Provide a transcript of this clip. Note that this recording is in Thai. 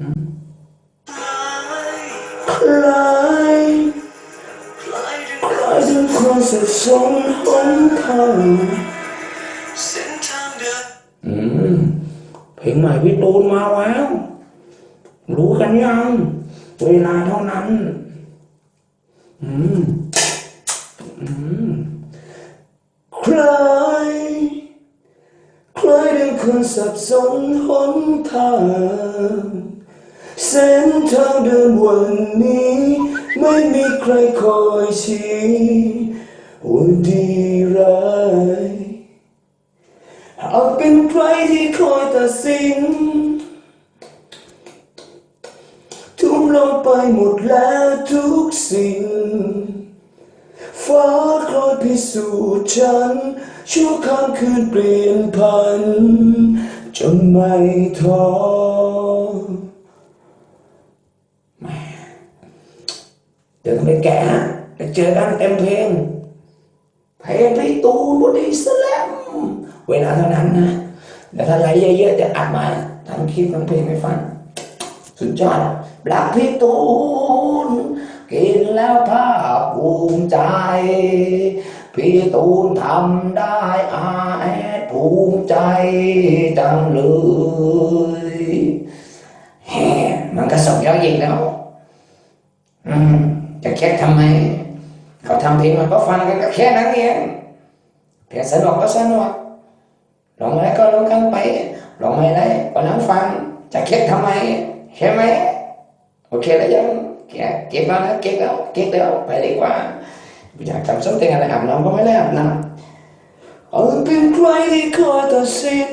คล้ายคล้ายถึงความสับสนหนทางเส้นทางเดินอืมเพลงใหม่พี่ตูนมาแล้ว รู้กันยัง เวลาเท่านั้น อืม อืมใครใครได้คนสับสนหนทางเส้น ทางเดินวันนี้ ไม่มีใครคอยชี้ว่าดีร้ายหากเป็นใครที่คอยตัดสิน ทุ่มลงไปหมดแล้วทุกสิ่ง ฟ้าคอยพิสูจน์ฉัน ชั่วข้ามคืนเปลี่ยนพันจนไม่ท้อ เดี๋ยวต้องไปแกะฮะไปเจอกันเต็มเพลง เพลงพี่ตูนบอดี้สแลมเวลาเท่านั้นนะเดี๋ยวถ้าไลค์เยอะๆจะอัดมาทำคลิปทั้งเพลงให้ฟังสุดยอดรักพี่ตูนกินแล้วภาคภูมิใจ พี่ตูนทำได้อาแอดภูมิใจจังเลยแหมมันก็ส่งยอดยิงแล้ว อืม จะแค่ทำไมเขาทำเพลงมันก็ฟังกันก็แค่นั้นเองเพลงสนุกก็สนุกลองอะไรก็ลองกันไปลองไม่ได้ก็นั่งฟังจะเก็บทำไมใช่ไหมโอเคแล้วยังเก็บเก็บแล้วนะเก็บแล้วเก็บแล้วไปดีกว่าอยากทำสักเพลงอะไรอาบน้ำก็ไม่ได้อาบน้ำเอาเป็นใครที่คอยตัดสิน